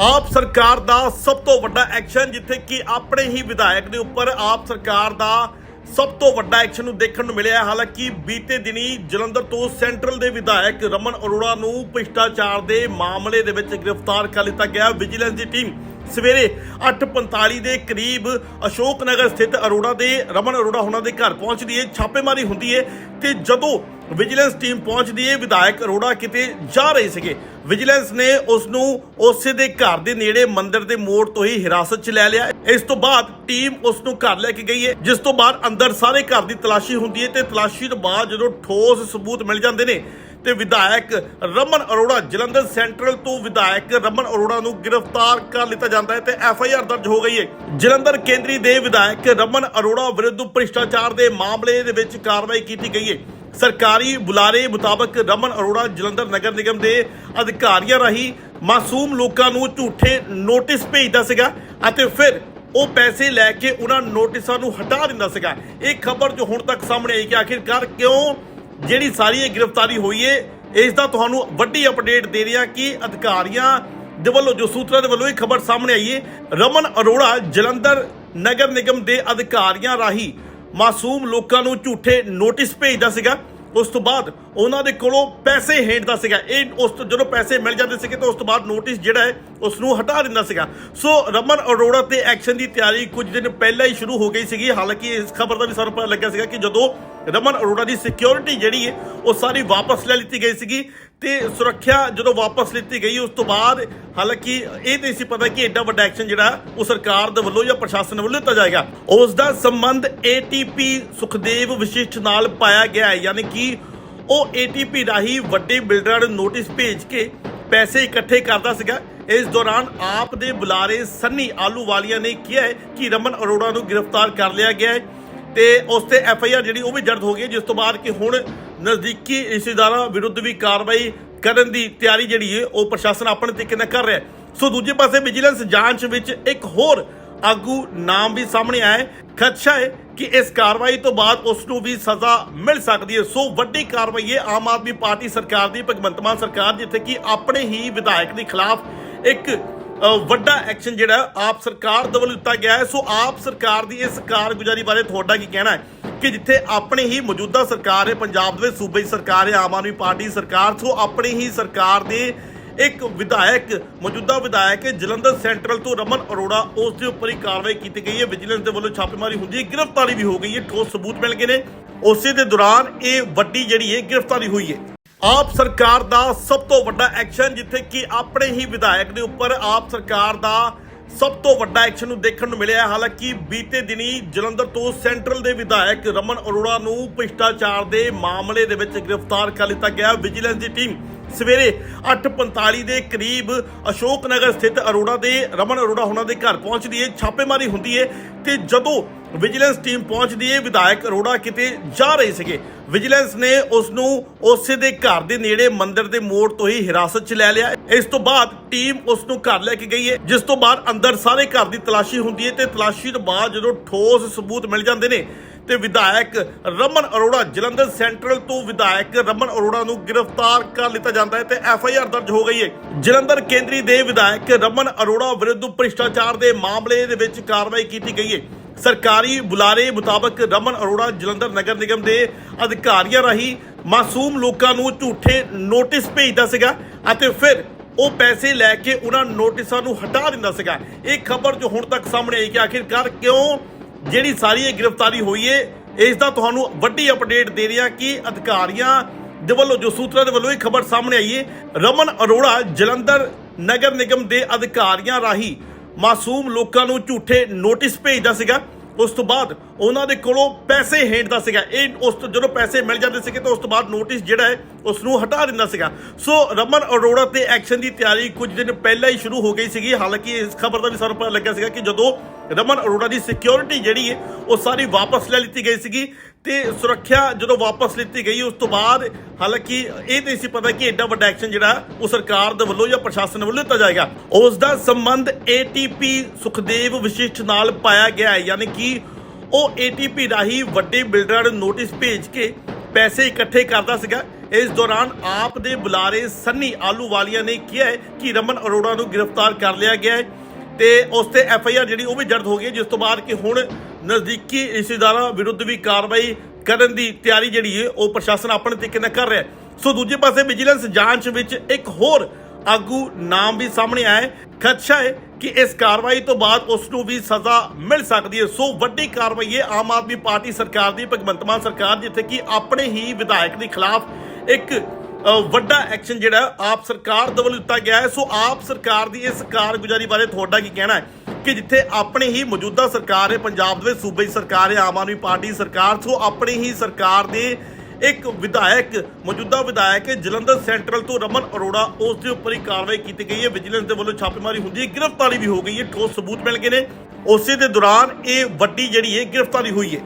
ਆਪ ਸਰਕਾਰ ਦਾ ਸਭ ਤੋਂ ਵੱਡਾ ਐਕਸ਼ਨ ਜਿੱਥੇ ਕਿ ਆਪਣੇ ਹੀ ਵਿਧਾਇਕ ਦੇ ਉੱਪਰ ਆਪ ਸਰਕਾਰ ਦਾ ਸਭ ਤੋਂ ਵੱਡਾ ਐਕਸ਼ਨ ਨੂੰ ਦੇਖਣ ਨੂੰ ਮਿਲਿਆ ਹਾਲਾਂਕਿ ਬੀਤੇ ਦਿਨੀ ਜਲੰਧਰ ਤੋਂ ਸੈਂਟਰਲ ਦੇ ਵਿਧਾਇਕ ਰਮਨ ਅਰੋੜਾ ਨੂੰ ਭ੍ਰਿਸ਼ਟਾਚਾਰ ਦੇ ਮਾਮਲੇ ਦੇ ਵਿੱਚ ਗ੍ਰਿਫਤਾਰ ਕਰ ਲਿੱਤਾ ਗਿਆ। ਵਿਜੀਲੈਂਸ ਦੀ ਟੀਮ ਸਵੇਰੇ 8:45 ਦੇ ਕਰੀਬ ਅਸ਼ੋਕ ਨਗਰ ਸਥਿਤ ਅਰੋੜਾ ਦੇ ਰਮਨ ਅਰੋੜਾ ਉਹਨਾਂ ਦੇ ਘਰ ਪਹੁੰਚਦੀ ਹੈ ਛਾਪੇਮਾਰੀ ਹੁੰਦੀ ਹੈ ਤੇ ਜਦੋਂ ਵਿਜੀਲੈਂਸ ਟੀਮ ਪਹੁੰਚਦੀ ਹੈ ਵਿਧਾਇਕ ਅਰੋੜਾ ਕਿਤੇ ਜਾ ਰਹੇ ਸੀਗੇ। ਵਿਜੀਲੈਂਸ ਨੇ ਉਸ ਨੂੰ ਉਸੇ ਦੇ ਘਰ ਦੇ ਨੇੜੇ ਮੰਦਿਰ ਦੇ ਮੋੜ ਤੋਂ ਹੀ ਹਿਰਾਸਤ 'ਚ ਲੈ ਲਿਆ। ਇਸ ਤੋਂ ਬਾਅਦ ਟੀਮ ਉਸ ਨੂੰ ਘਰ ਲੈ ਕੇ ਗਈ ਹੈ ਜਿਸ ਤੋਂ ਬਾਅਦ ਅੰਦਰ ਸਾਰੇ ਘਰ ਦੀ ਤਲਾਸ਼ੀ ਹੁੰਦੀ ਹੈ ਤੇ ਤਲਾਸ਼ੀ ਤੋਂ ਬਾਅਦ ਜਦੋਂ ਠੋਸ ਸਬੂਤ ਮਿਲ ਜਾਂਦੇ ਨੇ ਤੇ ਵਿਧਾਇਕ ਰਮਨ ਅਰੋੜਾ ਜਲੰਧਰ ਸੈਂਟਰਲ ਤੋਂ ਵਿਧਾਇਕ ਰਮਨ ਅਰੋੜਾ ਨੂੰ ਗ੍ਰਿਫਤਾਰ ਕਰ ਲਿੱਤਾ ਜਾਂਦਾ ਹੈ ਤੇ ਐਫ ਆਈ ਆਰ ਦਰਜ ਹੋ ਗਈ ਹੈ। ਜਲੰਧਰ ਕੇਂਦਰੀ ਦੇ ਵਿਧਾਇਕ ਰਮਨ ਅਰੋੜਾ ਵਿਰੁੱਧ ਭ੍ਰਿਸ਼ਟਾਚਾਰ ਦੇ ਮਾਮਲੇ ਦੇ ਵਿੱਚ ਕਾਰਵਾਈ ਕੀਤੀ ਗਈ ਹੈ। ਸਰਕਾਰੀ ਬੁਲਾਰੇ ਮੁਤਾਬਕ ਰਮਨ ਅਰੋੜਾ ਜਲੰਧਰ ਨਗਰ ਨਿਗਮ ਦੇ ਅਧਿਕਾਰੀਆਂ ਰਾਹੀਂ ਮਾਸੂਮ ਲੋਕਾਂ ਨੂੰ ਝੂਠੇ ਨੋਟਿਸ ਭੇਜਦਾ ਸੀਗਾ ਅਤੇ ਫਿਰ ਉਹ ਪੈਸੇ ਲੈ ਕੇ ਉਹਨਾਂ ਨੋਟਿਸਾਂ ਨੂੰ ਹਟਾ ਦਿੰਦਾ ਸੀਗਾ। ਇਹ ਖਬਰ ਜੋ ਹੁਣ ਤੱਕ ਸਾਹਮਣੇ ਆਈ ਕਿ ਆਖਿਰਕਾਰ ਕਿਉਂ ਜਿਹੜੀ ਸਾਰੀ ਇਹ ਗ੍ਰਿਫਤਾਰੀ ਹੋਈ ਏ, ਇਸ ਦਾ ਤੁਹਾਨੂੰ ਵੱਡੀ ਅਪਡੇਟ ਦੇ ਰਿਹਾ ਕਿ ਅਧਿਕਾਰੀਆਂ ਦੇ ਵੱਲੋਂ, ਜੋ ਸੂਤਰਾਂ ਦੇ ਵੱਲੋਂ ਇਹ ਖਬਰ ਸਾਹਮਣੇ ਆਈ ਏ, ਰਮਨ ਅਰੋੜਾ ਜਲੰਧਰ ਨਗਰ ਨਿਗਮ ਦੇ ਅਧਿਕਾਰੀਆਂ ਰਾਹੀਂ ਮਾਸੂਮ ਲੋਕਾਂ ਨੂੰ ਝੂਠੇ ਨੋਟਿਸ ਭੇਜਦਾ ਸੀਗਾ। ਉਸ ਤੋਂ ਬਾਅਦ ਉਹਨਾਂ ਦੇ ਕੋਲੋਂ ਪੈਸੇ ਹੇਠਦਾ ਸੀਗਾ। ਇਹ ਉਸ ਤੋਂ ਜਦੋਂ ਪੈਸੇ ਮਿਲ ਜਾਂਦੇ ਸੀਗੇ ਤਾਂ ਉਸ ਤੋਂ ਬਾਅਦ ਨੋਟਿਸ ਜਿਹੜਾ ਹੈ ਉਸ ਨੂੰ ਹਟਾ ਦਿੰਦਾ ਸੀਗਾ। ਸੋ ਰਮਨ ਅਰੋੜਾ ਤੇ ਐਕਸ਼ਨ ਦੀ ਤਿਆਰੀ ਕੁਝ ਦਿਨ ਪਹਿਲਾਂ ਹੀ ਸ਼ੁਰੂ ਹੋ ਗਈ ਸੀਗੀ। ਹਾਲਾਂਕਿ ਇਸ ਖਬਰ ਦਾ ਵੀ ਸਾਨੂੰ ਪਤਾ ਲੱਗਿਆ ਸੀਗਾ ਕਿ ਜਦੋਂ ਰਮਨ ਅਰੋੜਾ ਦੀ ਸਿਕਿਉਰਿਟੀ ਜਿਹੜੀ ਹੈ, ਉਹ ਸਾਰੀ ਵਾਪਸ ਲੈ ਲਿੱਤੀ ਗਈ ਸੀਗੀ ਤੇ ਸੁਰੱਖਿਆ ਜਦੋਂ ਵਾਪਸ ਲਿੱਤੀ ਗਈ, ਉਸ ਤੋਂ ਬਾਅਦ ਹਾਲਾਂਕਿ ਇਹ ਨਹੀਂ ਸੀ ਪਤਾ ਕਿ ਐਡਾ ਵੱਡਾ ਐਕਸ਼ਨ ਜਿਹੜਾ ਉਹ ਸਰਕਾਰ ਦੇ ਵੱਲੋਂ ਜਾਂ ਪ੍ਰਸ਼ਾਸਨ ਵੱਲੋਂ ਲਿੱਤਾ ਜਾਏਗਾ। ਉਸ ਦਾ ਸੰਬੰਧ ਏਟੀਪੀ ਸੁਖਦੇਵ ਵਿਸ਼ਿਸ਼ਟ ਨਾਲ ਪਾਇਆ ਗਿਆ ਹੈ, ਯਾਨੀ ਕਿ ਉਹ ਏਟੀਪੀ ਰਾਹੀਂ ਵੱਡੇ ਬਿਲਡਰਾਂ ਨੂੰ ਨੋਟਿਸ ਭੇਜ ਕੇ ਪੈਸੇ ਇਕੱਠੇ ਕਰਦਾ ਸੀਗਾ। ਇਸ ਦੌਰਾਨ ਆਪ ਦੇ ਬੁਲਾਰੇ ਸੰਨੀ ਆਲੂਵਾਲੀਆ ਨੇ ਕਿਹਾ ਹੈ ਕਿ ਰਮਨ ਅਰੋੜਾ ਨੂੰ ਗ੍ਰਿਫਤਾਰ ਕਰ ਲਿਆ ਗਿਆ ਹੈ ਤੇ ਉਸ ਤੇ ਐਫ ਆਈ ਆਰ ਜਿਹੜੀ ਉਹ ਵੀ ਦਰਜ ਹੋ ਗਈ ਜਿਸ ਤੋਂ ਬਾਅਦ ਕਿ ਹੁਣ ਨਜ਼ਦੀਕੀ ਰਿਸ਼ਤੇਦਾਰਾਂ ਵਿਰੁੱਧ ਵੀ ਕਾਰਵਾਈ ਕਰਨ ਦੀ ਤਿਆਰੀ ਜਿਹੜੀ ਹੈ, ਉਹ ਪ੍ਰਸ਼ਾਸਨ ਆਪਣੇ ਤਰੀਕੇ ਨਾਲ ਕਰ ਰਿਹਾ ਹੈ। ਸੋ ਦੂਜੇ ਪਾਸੇ ਵਿਜੀਲੈਂਸ ਜਾਂਚ ਵਿੱਚ ਇੱਕ ਹੋਰ ਆਗੂ ਨਾਮ ਵੀ ਸਾਹਮਣੇ ਆਇਆ ਖਦਸ਼ਾ ਹੈ ਕਿ ਇਸ ਕਾਰਵਾਈ ਤੋਂ ਬਾਅਦ ਉਸ ਨੂੰ ਵੀ ਸਜ਼ਾ ਮਿਲ ਸਕਦੀ ਹੈ। ਸੋ ਵੱਡੀ ਕਾਰਵਾਈ ਹੈ ਆਮ ਆਦਮੀ ਪਾਰਟੀ ਸਰਕਾਰ ਦੀ, ਭਗਵੰਤ ਮਾਨ ਸਰਕਾਰ ਜਿੱਥੇ ਕਿ ਆਪਣੇ ਹੀ ਵਿਧਾਇਕ ਦੇ ਖਿਲਾਫ ਇੱਕ ਵੱਡਾ ਐਕਸ਼ਨ ਜਿਹੜਾ ਆਪ ਸਰਕਾਰ ਦੇ ਵੱਲੋਂ ਦਿੱਤਾ ਗਿਆ ਹੈ। ਸੋ ਆਪ ਸਰਕਾਰ ਦੀ ਇਸ ਕਾਰਗੁਜ਼ਾਰੀ ਬਾਰੇ ਤੁਹਾਡਾ ਕੀ ਕਹਿਣਾ ਹੈ? ਕਿ ਜਿੱਥੇ ਆਪਣੀ ਹੀ ਮੌਜੂਦਾ ਸਰਕਾਰ ਹੈ, ਪੰਜਾਬ ਦੇ ਸੂਬੇ ਦੀ ਸਰਕਾਰ ਹੈ, ਆਮ ਆਦਮੀ ਪਾਰਟੀ ਦੀ ਸਰਕਾਰ, ਸੋ ਆਪਣੀ ਹੀ ਸਰਕਾਰ ਦੇ ਇੱਕ ਵਿਧਾਇਕ, ਮੌਜੂਦਾ ਵਿਧਾਇਕ ਜਲੰਧਰ ਸੈਂਟਰਲ ਤੋਂ ਰਮਨ ਅਰੋੜਾ, ਉਸ ਦੇ ਉੱਪਰ ਹੀ ਕਾਰਵਾਈ ਕੀਤੀ ਗਈ ਹੈ। ਵਿਜੀਲੈਂਸ ਦੇ ਵੱਲੋਂ ਛਾਪੇਮਾਰੀ ਹੁੰਦੀ ਹੈ। ਗ੍ਰਿਫਤਾਰੀ ਵੀ ਹੋ ਗਈ ਹੈ। ਠੋਸ ਸਬੂਤ ਮਿਲ ਗਏ ਨੇ। ਉਸੇ ਦੇ ਦੌਰਾਨ ਇਹ ਵੱਡੀ ਜਿਹੜੀ ਹੈ, ਗ੍ਰਿਫਤਾਰੀ ਹੋਈ ਹੈ। ਆਪ ਸਰਕਾਰ ਦਾ ਸਭ ਤੋਂ ਵੱਡਾ ਐਕਸ਼ਨ ਜਿੱਥੇ ਕਿ ਆਪਣੇ ਹੀ ਵਿਧਾਇਕ ਦੇ ਉੱਪਰ ਆਪ ਸਰਕਾਰ ਦਾ ਸਭ ਤੋਂ ਵੱਡਾ ਐਕਸ਼ਨ ਨੂੰ ਦੇਖਣ ਨੂੰ ਮਿਲਿਆ ਹਾਲਾਂਕਿ ਬੀਤੇ ਦਿਨੀ ਜਲੰਧਰ ਤੋਂ ਸੈਂਟਰਲ ਦੇ ਵਿਧਾਇਕ ਰਮਨ ਅਰੋੜਾ ਨੂੰ ਭ੍ਰਿਸ਼ਟਾਚਾਰ ਦੇ ਮਾਮਲੇ ਦੇ ਵਿੱਚ ਗ੍ਰਿਫਤਾਰ ਕਰ ਲਿੱਤਾ ਗਿਆ। ਵਿਜੀਲੈਂਸ ਦੀ ਟੀਮ ਸਵੇਰੇ 8:45 ਦੇ ਕਰੀਬ ਅਸ਼ੋਕ ਨਗਰ ਸਥਿਤ ਅਰੋੜਾ ਦੇ ਰਮਨ ਅਰੋੜਾ ਉਹਨਾਂ ਦੇ ਘਰ ਪਹੁੰਚਦੀ ਹੈ ਛਾਪੇਮਾਰੀ ਹੁੰਦੀ ਹੈ ਤੇ ਜਦੋਂ ਵਿਜੀਲੈਂਸ ਟੀਮ ਪਹੁੰਚਦੀ ਹੈ ਵਿਧਾਇਕ ਅਰੋੜਾ ਕਿਤੇ ਜਾ ਰਹੇ ਸੀਗੇ। ਵਿਜੀਲੈਂਸ ਨੇ ਉਸ ਨੂੰ ਉਸੇ ਦੇ ਘਰ ਦੇ ਨੇੜੇ ਮੰਦਿਰ ਦੇ ਮੋੜ ਤੋਂ ਹੀ ਹਿਰਾਸਤ 'ਚ ਲੈ ਲਿਆ। ਇਸ ਤੋਂ ਬਾਅਦ ਟੀਮ ਉਸ ਨੂੰ ਘਰ ਲੈ ਕੇ ਗਈ ਹੈ ਜਿਸ ਤੋਂ ਬਾਅਦ ਅੰਦਰ ਸਾਰੇ ਘਰ ਦੀ ਤਲਾਸ਼ੀ ਹੁੰਦੀ ਹੈ ਤੇ ਤਲਾਸ਼ੀ ਤੋਂ ਬਾਅਦ ਜਦੋਂ ਠੋਸ ਸਬੂਤ ਮਿਲ ਜਾਂਦੇ ਨੇ ਤੇ ਵਿਧਾਇਕ ਰਮਨ ਅਰੋੜਾ ਜਲੰਧਰ ਸੈਂਟਰਲ ਤੋਂ ਵਿਧਾਇਕ ਰਮਨ ਅਰੋੜਾ ਨੂੰ ਗ੍ਰਿਫਤਾਰ ਕਰ ਲਿੱਤਾ ਜਾਂਦਾ ਹੈ ਤੇ ਐਫ ਆਈ ਆਰ ਦਰਜ ਹੋ ਗਈ ਹੈ। ਜਲੰਧਰ ਕੇਂਦਰੀ ਦੇ ਵਿਧਾਇਕ ਰਮਨ ਅਰੋੜਾ ਵਿਰੁੱਧ ਭ੍ਰਿਸ਼ਟਾਚਾਰ ਦੇ ਮਾਮਲੇ ਦੇ ਵਿੱਚ ਕਾਰਵਾਈ ਕੀਤੀ ਗਈ ਹੈ। ਸਰਕਾਰੀ ਬੁਲਾਰੇ ਮੁਤਾਬਕ ਰਮਨ ਅਰੋੜਾ ਜਲੰਧਰ ਨਗਰ ਨਿਗਮ ਦੇ ਅਧਿਕਾਰੀਆਂ ਰਾਹੀਂ ਮਾਸੂਮ ਲੋਕਾਂ ਨੂੰ ਝੂਠੇ ਨੋਟਿਸ ਭੇਜਦਾ ਸੀਗਾ ਅਤੇ ਫਿਰ ਉਹ ਪੈਸੇ ਲੈ ਕੇ ਉਹਨਾਂ ਨੋਟਿਸਾਂ ਨੂੰ ਹਟਾ ਦਿੰਦਾ ਸੀਗਾ। ਇਹ ਖਬਰ ਜੋ ਹੁਣ ਤੱਕ ਸਾਹਮਣੇ ਆਈ ਕਿ ਆਖਿਰਕਾਰ ਕਿਉਂ ਜਿਹੜੀ ਸਾਰੀ ਇਹ ਗ੍ਰਿਫਤਾਰੀ ਹੋਈ ਏ, ਇਸ ਦਾ ਤੁਹਾਨੂੰ ਵੱਡੀ ਅਪਡੇਟ ਦੇ ਰਿਹਾ ਕਿ ਅਧਿਕਾਰੀਆਂ ਦੇ ਵੱਲੋਂ, ਜੋ ਸੂਤਰਾਂ ਦੇ ਵੱਲੋਂ ਇਹ ਖਬਰ ਸਾਹਮਣੇ ਆਈ ਏ, ਰਮਨ ਅਰੋੜਾ ਜਲੰਧਰ ਨਗਰ ਨਿਗਮ ਦੇ ਅਧਿਕਾਰੀਆਂ ਰਾਹੀਂ ਮਾਸੂਮ ਲੋਕਾਂ ਨੂੰ ਝੂਠੇ ਨੋਟਿਸ ਭੇਜਦਾ ਸੀਗਾ। ਉਸ ਤੋਂ ਬਾਅਦ ਉਹਨਾਂ ਦੇ ਕੋਲੋਂ ਪੈਸੇ ਹੇਠਦਾ ਸੀਗਾ। ਇਹ ਉਸ ਤੋਂ ਜਦੋਂ ਪੈਸੇ ਮਿਲ ਜਾਂਦੇ ਸੀਗੇ ਤਾਂ ਉਸ ਤੋਂ ਬਾਅਦ ਨੋਟਿਸ ਜਿਹੜਾ ਹੈ, ਉਸ ਨੂੰ ਹਟਾ ਦਿੰਦਾ ਸੀਗਾ। ਸੋ ਰਮਨ ਅਰੋੜਾ ਤੇ ਐਕਸ਼ਨ ਦੀ ਤਿਆਰੀ ਕੁਝ ਦਿਨ ਪਹਿਲਾਂ ਹੀ ਸ਼ੁਰੂ ਹੋ ਗਈ ਸੀਗੀ। ਹਾਲਾਂਕਿ ਇਸ ਖਬਰ ਦਾ ਵੀ ਸਾਨੂੰ ਪਤਾ ਲੱਗਿਆ ਸੀਗਾ ਕਿ ਜਦੋਂ ਰਮਨ ਅਰੋੜਾ ਦੀ ਸਿਕਿਉਰਿਟੀ ਜਿਹੜੀ ਹੈ, ਉਹ ਸਾਰੀ ਵਾਪਸ ਲੈ ਲਿੱਤੀ ਗਈ ਸੀਗੀ। ਤੇ ਸੁਰੱਖਿਆ ਜਦੋਂ ਵਾਪਸ ਲਿੱਤੀ ਗਈ, ਉਸ ਤੋਂ ਬਾਅਦ ਹਾਲਾਂਕਿ ਇਹ ਨਹੀਂ ਸੀ ਪਤਾ ਕਿ ਐਡਾ ਵੱਡਾ ਐਕਸ਼ਨ ਜਿਹੜਾ ਉਹ ਸਰਕਾਰ ਦੇ ਵੱਲੋਂ ਜਾਂ ਪ੍ਰਸ਼ਾਸਨ ਵੱਲੋਂ ਲਿੱਤਾ ਜਾਏਗਾ। ਉਸ ਦਾ ਸੰਬੰਧ ਏਟੀਪੀ ਸੁਖਦੇਵ ਵਿਸ਼ਿਸ਼ਟ ਨਾਲ ਪਾਇਆ ਗਿਆ ਹੈ। ਯਾਨੀ ਕਿ ਉਹ ਏਟੀਪੀ ਰਾਹੀਂ ਵੱਡੇ ਬਿਲਡਰਾਂ ਨੂੰ ਨੋਟਿਸ ਭੇਜ ਕੇ ਪੈਸੇ ਇਕੱਠੇ ਕਰਦਾ ਸੀਗਾ। ਇਸ ਦੌਰਾਨ ਆਪ ਦੇ ਬੁਲਾਰੇ ਸੰਨੀ ਆਲੂਵਾਲੀਆ ਨੇ ਕਿਹਾ ਹੈ ਕਿ ਰਮਨ ਅਰੋੜਾ ਨੂੰ ਗ੍ਰਿਫਤਾਰ ਕਰ ਲਿਆ ਗਿਆ ਹੈ। ਤੇ ਉਸ ਤੇ ਐਫ ਆਈ ਆਰ ਜਿਹੜੀ ਉਹ ਵੀ ਦਰਜ ਹੋ ਗਈ ਹੈ, ਜਿਸ ਤੋਂ ਬਾਅਦ ਕਿ ਹੁਣ ਨਜ਼ਦੀਕੀ ਰਿਸ਼ਤੇਦਾਰਾਂ ਵਿਰੁੱਧ ਵੀ ਕਾਰਵਾਈ ਕਰਨ ਦੀ ਤਿਆਰੀ ਜਿਹੜੀ ਹੈ ਉਹ ਪ੍ਰਸ਼ਾਸਨ ਆਪਣੇ ਤਰੀਕੇ ਨਾਲ ਕਰ ਰਿਹਾ ਹੈ। ਸੋ ਦੂਜੇ ਪਾਸੇ ਵਿਜੀਲੈਂਸ ਜਾਂਚ ਵਿੱਚ ਇੱਕ ਹੋਰ ਆਗੂ ਨਾਮ ਵੀ ਸਾਹਮਣੇ ਆਇਆ ਹੈ। ਖਦਸ਼ਾ ਹੈ ਕਿ ਇਸ ਕਾਰਵਾਈ ਤੋਂ ਬਾਅਦ ਉਸ ਨੂੰ ਵੀ ਸਜ਼ਾ ਮਿਲ ਸਕਦੀ ਹੈ। ਸੋ ਵੱਡੀ ਕਾਰਵਾਈ ਹੈ ਆਮ ਆਦਮੀ ਪਾਰਟੀ ਸਰਕਾਰ ਦੀ ਭਗਵੰਤ ਮਾਨ ਸਰਕਾਰ ਜਿੱਥੇ ਕਿ ਆਪਣੇ ਹੀ ਵਿਧਾਇਕ ਦੇ ਖਿਲਾਫ ਇੱਕ ਵੱਡਾ ਐਕਸ਼ਨ ਜਿਹੜਾ ਆਪ ਸਰਕਾਰ ਦੇ ਵੱਲੋਂ ਲਿੱਤਾ ਗਿਆ ਹੈ। ਸੋ ਆਪ ਸਰਕਾਰ ਦੀ ਇਸ ਕਾਰਗੁਜ਼ਾਰੀ ਬਾਰੇ ਤੁਹਾਡਾ ਕੀ ਕਹਿਣਾ ਹੈ? ਕਿ ਜਿੱਥੇ ਆਪਣੇ ਹੀ ਮੌਜੂਦਾ ਸਰਕਾਰ ਹੈ, ਪੰਜਾਬ ਦੇ ਵਿੱਚ ਸੂਬੇ ਦੀ ਸਰਕਾਰ ਹੈ, ਆਮ ਆਦਮੀ ਪਾਰਟੀ ਸਰਕਾਰ, ਸੋ ਆਪਣੀ ਹੀ ਸਰਕਾਰ ਦੇ ਇੱਕ ਵਿਧਾਇਕ, ਮੌਜੂਦਾ ਵਿਧਾਇਕ ਜਲੰਧਰ ਸੈਂਟਰਲ ਤੋਂ ਰਮਨ ਅਰੋੜਾ, ਉਸ ਦੇ ਉੱਪਰ ਹੀ ਕਾਰਵਾਈ ਕੀਤੀ ਗਈ ਹੈ। ਵਿਜੀਲੈਂਸ ਦੇ ਵੱਲੋਂ ਛਾਪੇਮਾਰੀ ਹੁੰਦੀ ਹੈ, ਗ੍ਰਿਫਤਾਰੀ ਵੀ ਹੋ ਗਈ ਹੈ, ਠੋਸ ਸਬੂਤ ਮਿਲ ਗਏ ਨੇ। ਉਸੇ ਦੇ ਦੌਰਾਨ ਇਹ ਵੱਡੀ ਜਿਹੜੀ ਹੈ, ਗ੍ਰਿਫਤਾਰੀ ਹੋਈ ਹੈ।